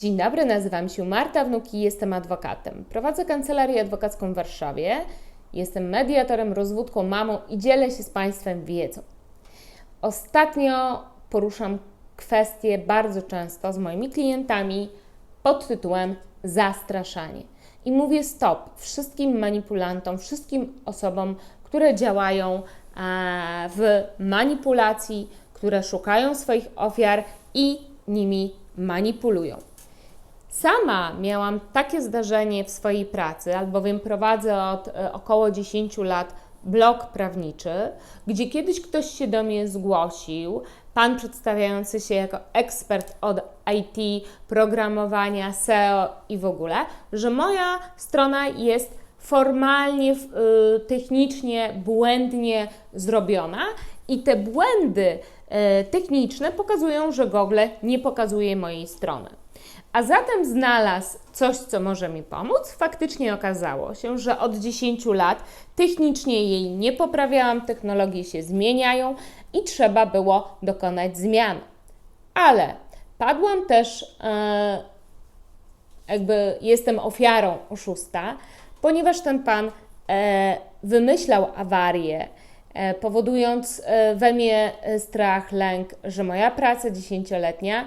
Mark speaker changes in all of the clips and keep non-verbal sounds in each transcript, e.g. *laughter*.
Speaker 1: Dzień dobry, nazywam się Marta Wnuki jestem adwokatem. Prowadzę kancelarię adwokacką w Warszawie. Jestem mediatorem, rozwódką, mamą i dzielę się z Państwem wiedzą. Ostatnio poruszam kwestie bardzo często z moimi klientami pod tytułem zastraszanie. I mówię stop wszystkim manipulantom, wszystkim osobom, które działają w manipulacji, które szukają swoich ofiar i nimi manipulują. Sama miałam takie zdarzenie w swojej pracy, albowiem prowadzę od e, około 10 lat blog prawniczy, gdzie kiedyś ktoś się do mnie zgłosił, pan przedstawiający się jako ekspert od IT, programowania, SEO i w ogóle, że moja strona jest formalnie, y, technicznie, błędnie zrobiona i te błędy y, techniczne pokazują, że Google nie pokazuje mojej strony. A zatem znalazł coś, co może mi pomóc. Faktycznie okazało się, że od 10 lat technicznie jej nie poprawiałam, technologie się zmieniają i trzeba było dokonać zmian. Ale padłam też, e, jakby jestem ofiarą oszusta, ponieważ ten pan e, wymyślał awarię, e, powodując we mnie strach, lęk, że moja praca dziesięcioletnia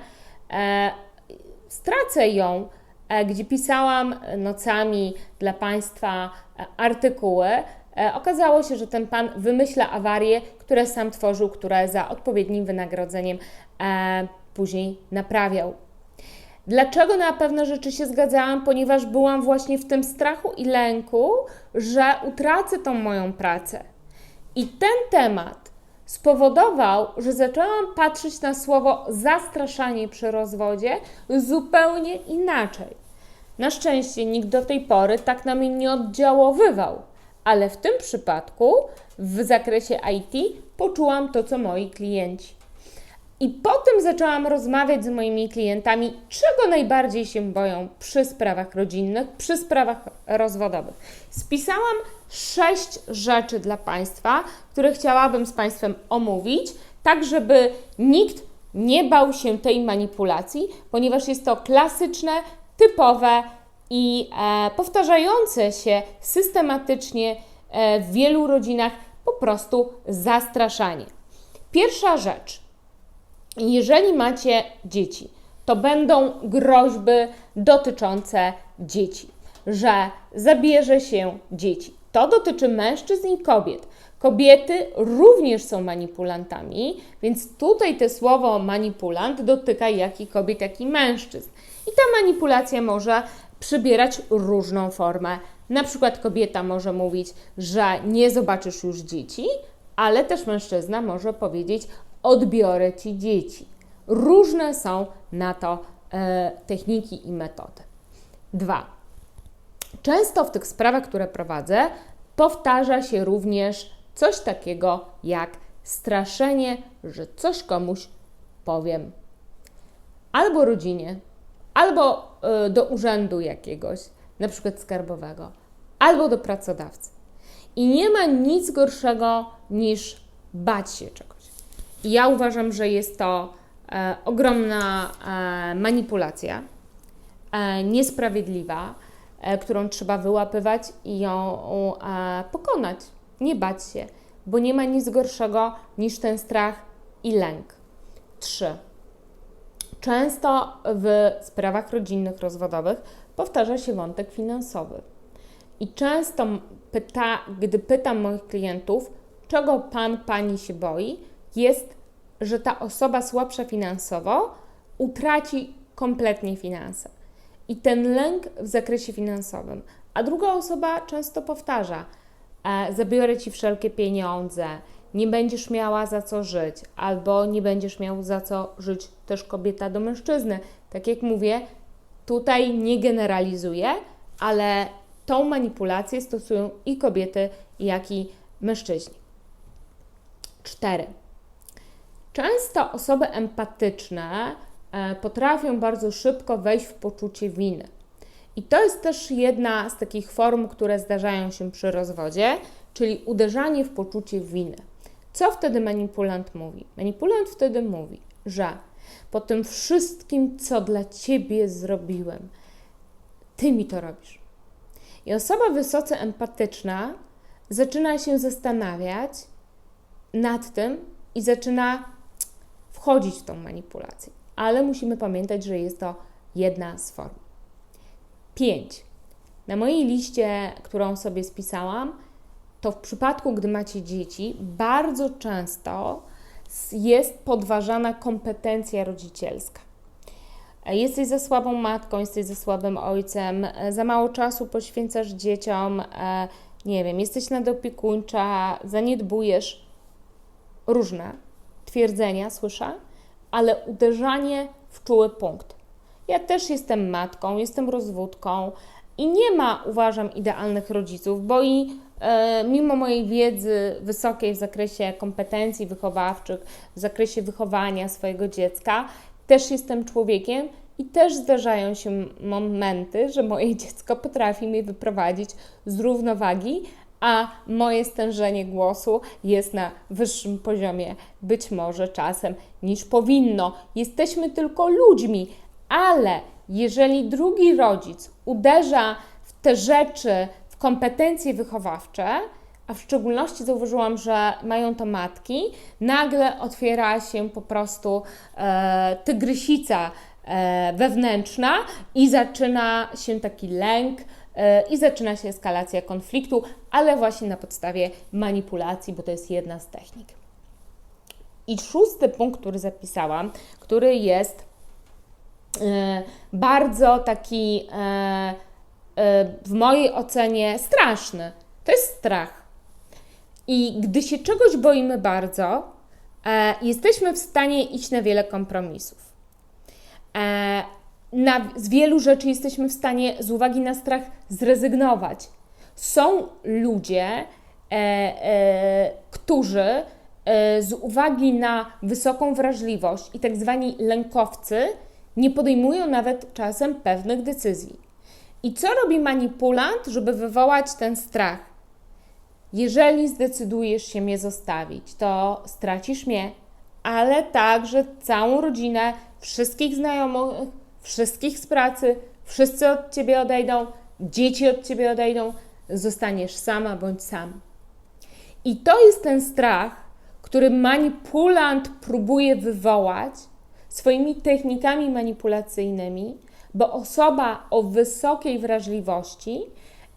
Speaker 1: stracę ją, e, gdzie pisałam nocami dla Państwa e, artykuły. E, okazało się, że ten pan wymyśla awarię, które sam tworzył, które za odpowiednim wynagrodzeniem później naprawiał. Dlaczego na pewne rzeczy się zgadzałam? Ponieważ byłam właśnie w tym strachu i lęku, że utracę tą moją pracę. I ten temat spowodował, że zaczęłam patrzeć na słowo zastraszanie przy rozwodzie zupełnie inaczej. Na szczęście nikt do tej pory tak na mnie nie oddziaływał, ale w tym przypadku w zakresie IT poczułam to, co moi klienci. I potem zaczęłam rozmawiać z moimi klientami, czego najbardziej się boją przy sprawach rodzinnych, przy sprawach rozwodowych. Spisałam sześć rzeczy dla Państwa, które chciałabym z Państwem omówić, tak żeby nikt nie bał się tej manipulacji, ponieważ jest to klasyczne, typowe i e, powtarzające się systematycznie e, w wielu rodzinach po prostu zastraszanie. Pierwsza rzecz jeżeli macie dzieci, to będą groźby dotyczące dzieci, że zabierze się dzieci. To dotyczy mężczyzn i kobiet. Kobiety również są manipulantami, więc tutaj te słowo manipulant dotyka jak i kobiet, jak i mężczyzn. I ta manipulacja może przybierać różną formę. Na przykład kobieta może mówić, że nie zobaczysz już dzieci, ale też mężczyzna może powiedzieć: odbiorę ci dzieci. Różne są na to e, techniki i metody. Dwa. Często w tych sprawach, które prowadzę, powtarza się również coś takiego jak straszenie, że coś komuś powiem. Albo rodzinie, albo y, do urzędu jakiegoś, na przykład skarbowego, albo do pracodawcy. I nie ma nic gorszego niż bać się czegoś. Ja uważam, że jest to e, ogromna e, manipulacja, e, niesprawiedliwa, e, którą trzeba wyłapywać i ją e, pokonać. Nie bać się, bo nie ma nic gorszego niż ten strach i lęk. Trzy. Często w sprawach rodzinnych, rozwodowych powtarza się wątek finansowy. I często pyta, gdy pytam moich klientów, czego pan, pani się boi, jest, że ta osoba słabsza finansowo utraci kompletnie finanse. I ten lęk w zakresie finansowym. A druga osoba często powtarza: e, zabiorę ci wszelkie pieniądze, nie będziesz miała za co żyć, albo nie będziesz miał za co żyć też kobieta do mężczyzny. Tak jak mówię, tutaj nie generalizuję, ale tą manipulację stosują i kobiety, jak i mężczyźni. Cztery. Często osoby empatyczne e, potrafią bardzo szybko wejść w poczucie winy. I to jest też jedna z takich form, które zdarzają się przy rozwodzie, czyli uderzanie w poczucie winy. Co wtedy manipulant mówi? Manipulant wtedy mówi, że po tym wszystkim, co dla ciebie zrobiłem. Ty mi to robisz. I osoba wysoce empatyczna zaczyna się zastanawiać nad tym i zaczyna wchodzić w tą manipulację. Ale musimy pamiętać, że jest to jedna z form. 5. Na mojej liście, którą sobie spisałam, to w przypadku, gdy macie dzieci, bardzo często jest podważana kompetencja rodzicielska. Jesteś za słabą matką, jesteś za słabym ojcem, za mało czasu poświęcasz dzieciom, e, nie wiem, jesteś nadopiekuńcza, zaniedbujesz. Różne twierdzenia słyszę, ale uderzanie w czuły punkt. Ja też jestem matką, jestem rozwódką i nie ma, uważam, idealnych rodziców, bo i e, mimo mojej wiedzy wysokiej w zakresie kompetencji wychowawczych, w zakresie wychowania swojego dziecka, też jestem człowiekiem i też zdarzają się momenty, że moje *laughs* dziecko potrafi mnie wyprowadzić z równowagi, a moje stężenie głosu jest na wyższym poziomie, być może czasem niż powinno. Jesteśmy tylko ludźmi, ale jeżeli drugi rodzic uderza w te rzeczy, w kompetencje wychowawcze, a w szczególności zauważyłam, że mają to matki, nagle otwiera się po prostu e, tygrysica e, wewnętrzna i zaczyna się taki lęk, i zaczyna się eskalacja konfliktu, ale właśnie na podstawie manipulacji, bo to jest jedna z technik. I szósty punkt, który zapisałam, który jest e, bardzo taki e, e, w mojej ocenie straszny. To jest strach. I gdy się czegoś boimy bardzo, e, jesteśmy w stanie iść na wiele kompromisów. Na, z wielu rzeczy jesteśmy w stanie z uwagi na strach zrezygnować. Są ludzie, e, e, którzy e, z uwagi na wysoką wrażliwość i tak zwani lękowcy nie podejmują nawet czasem pewnych decyzji. I co robi manipulant, żeby wywołać ten strach? Jeżeli zdecydujesz się mnie zostawić, to stracisz mnie, ale także całą rodzinę, wszystkich znajomych, wszystkich z pracy, wszyscy od ciebie odejdą, dzieci od ciebie odejdą, zostaniesz sama bądź sam. I to jest ten strach, który manipulant próbuje wywołać swoimi technikami manipulacyjnymi, bo osoba o wysokiej wrażliwości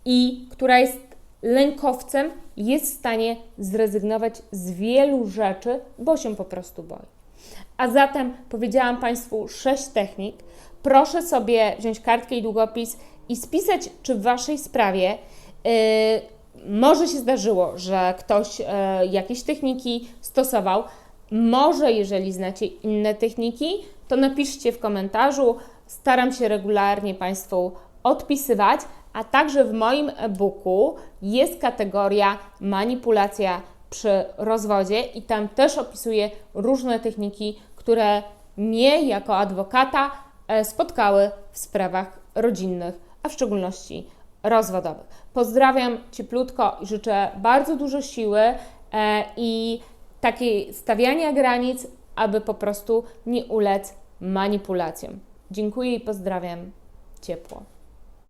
Speaker 1: i która jest lękowcem, jest w stanie zrezygnować z wielu rzeczy, bo się po prostu boi. A zatem powiedziałam Państwu sześć technik. Proszę sobie wziąć kartkę i długopis i spisać, czy w Waszej sprawie yy, może się zdarzyło, że ktoś yy, jakieś techniki stosował. Może, jeżeli znacie inne techniki, to napiszcie w komentarzu. Staram się regularnie Państwu odpisywać, a także w moim e-booku jest kategoria manipulacja przy rozwodzie i tam też opisuję różne techniki, które mnie jako adwokata e, spotkały w sprawach rodzinnych, a w szczególności rozwodowych. Pozdrawiam cieplutko i życzę bardzo dużo siły e, i takiej stawiania granic, aby po prostu nie ulec manipulacjom. Dziękuję i pozdrawiam ciepło.